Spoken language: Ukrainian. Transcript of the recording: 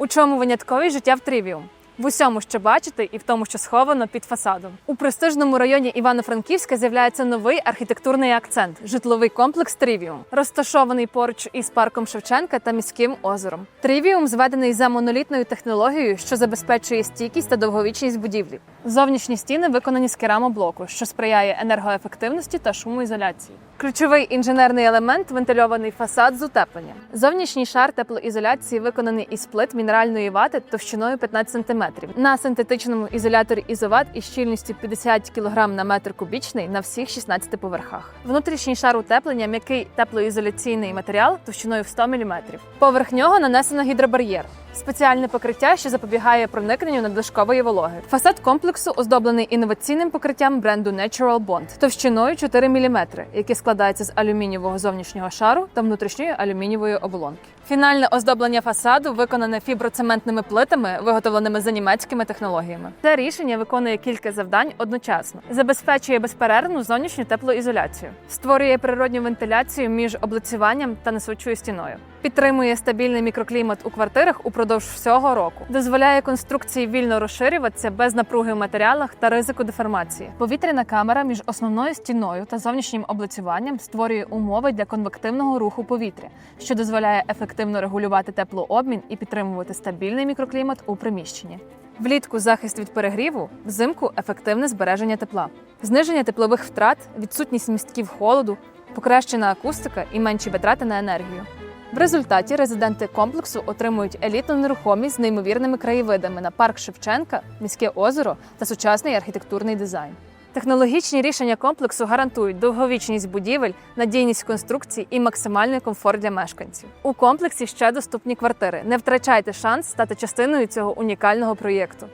У чому винятковість життя в Трівіум? В усьому, що бачите, і в тому, що сховано під фасадом. У престижному районі Івано-Франківська з'являється новий архітектурний акцент житловий комплекс Трівіум, розташований поруч із парком Шевченка та міським озером. Трівіум зведений за монолітною технологією, що забезпечує стійкість та довговічність будівлі. Зовнішні стіни виконані з керамоблоку, що сприяє енергоефективності та шумоізоляції. Ключовий інженерний елемент вентильований фасад з утепленням. Зовнішній шар теплоізоляції виконаний із плит мінеральної вати товщиною 15 см на синтетичному ізоляторі ізоват із щільністю 50 кг на метр кубічний на всіх 16 поверхах. Внутрішній шар утеплення м'який теплоізоляційний матеріал товщиною в 100 мм. Поверх нього нанесено гідробар'єр. Спеціальне покриття, що запобігає проникненню надлишкової вологи. Фасад комплексу оздоблений інноваційним покриттям бренду Natural Bond товщиною 4 мм, яке складається з алюмінієвого зовнішнього шару та внутрішньої алюмінієвої оболонки. Фінальне оздоблення фасаду виконане фіброцементними плитами, виготовленими за німецькими технологіями. Це рішення виконує кілька завдань одночасно, забезпечує безперервну зовнішню теплоізоляцію, створює природню вентиляцію між облицюванням та несучою стіною, підтримує стабільний мікроклімат у квартирах упродовж всього року, дозволяє конструкції вільно розширюватися без напруги в матеріалах та ризику деформації. Повітряна камера між основною стіною та зовнішнім облицюванням створює умови для конвективного руху повітря, що дозволяє ефективно регулювати теплообмін і підтримувати стабільний мікроклімат у приміщенні. Влітку захист від перегріву, взимку ефективне збереження тепла, зниження теплових втрат, відсутність містків холоду, покращена акустика і менші витрати на енергію. В результаті резиденти комплексу отримують елітну нерухомість з неймовірними краєвидами на парк Шевченка, міське озеро та сучасний архітектурний дизайн. Технологічні рішення комплексу гарантують довговічність будівель, надійність конструкцій і максимальний комфорт для мешканців. У комплексі ще доступні квартири. Не втрачайте шанс стати частиною цього унікального проєкту.